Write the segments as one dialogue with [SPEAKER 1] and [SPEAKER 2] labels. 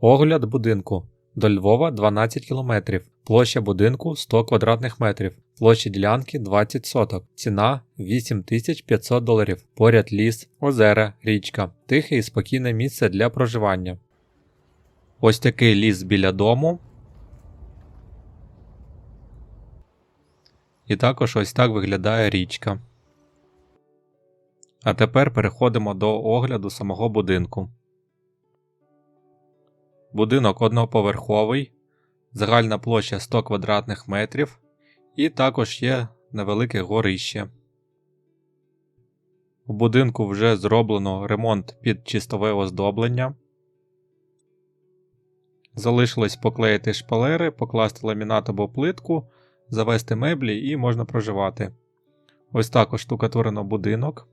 [SPEAKER 1] Огляд будинку. До Львова 12 км. Площа будинку 100 квадратних метрів. Площа ділянки 20 соток. Ціна 8500 доларів. Поряд ліс, озера, річка. Тихе і спокійне місце для проживання. Ось такий ліс біля дому. І також ось так виглядає річка. А тепер переходимо до огляду самого будинку. Будинок одноповерховий, загальна площа 100 квадратних метрів, і також є невелике горище. У будинку вже зроблено ремонт під чистове оздоблення. Залишилось поклеїти шпалери, покласти ламінат або плитку, завести меблі і можна проживати. Ось так оштукатурено будинок.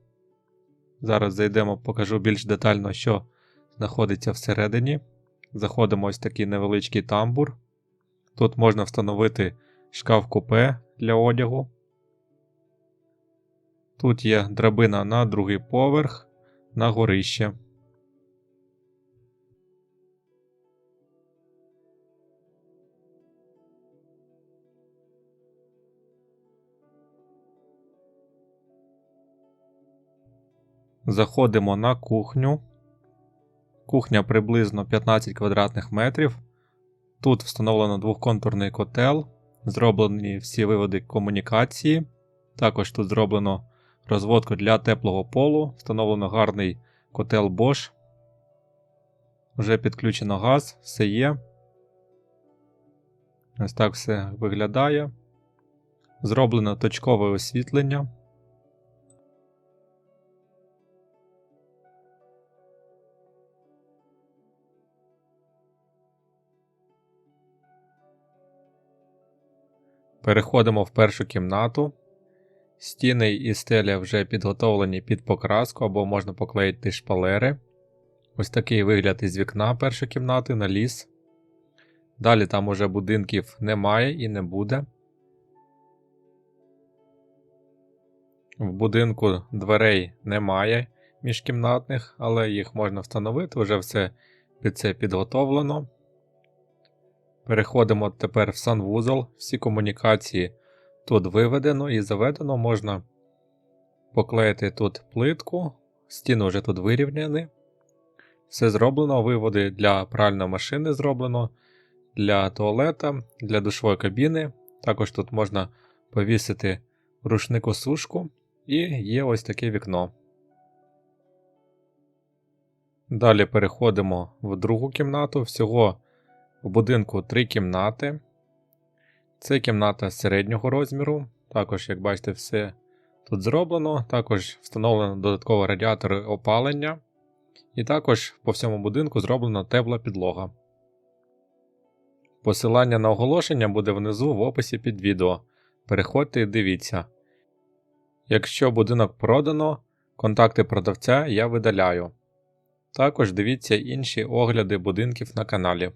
[SPEAKER 1] Зараз зайдемо, покажу більш детально, що знаходиться всередині. Заходимо ось такий невеличкий тамбур. Тут можна встановити шкаф купе для одягу. Тут є драбина на другий поверх, на горище. Заходимо на кухню. Кухня приблизно 15 квадратних метрів. Тут встановлено двохконтурний котел, зроблені всі виводи комунікації. Також тут зроблено розводку для теплого полу, встановлено гарний котел Bosch. Вже підключено газ, все є. Ось так все виглядає. Зроблено точкове освітлення. Переходимо в першу кімнату. Стіни і стеля вже підготовлені під покраску або можна поклеїти шпалери. Ось такий вигляд із вікна першої кімнати на ліс. Далі там уже будинків немає і не буде. В будинку дверей немає міжкімнатних, але їх можна встановити, вже все під це підготовлено. Переходимо тепер в санвузол. Всі комунікації тут виведено і заведено. Можна поклеїти тут плитку, стіни вже тут вирівняні. Все зроблено, виводи для пральної машини зроблено, для туалета, для душової кабіни. Також тут можна повісити рушнику сушку і є ось таке вікно. Далі переходимо в другу кімнату. Всього у будинку три кімнати. Це кімната середнього розміру. Також, як бачите, все тут зроблено. Також встановлено додатково радіатори опалення. І також по всьому будинку зроблена тепла підлога. Посилання на оголошення буде внизу в описі під відео. Переходьте і дивіться. Якщо будинок продано, контакти продавця я видаляю. Також дивіться інші огляди будинків на каналі.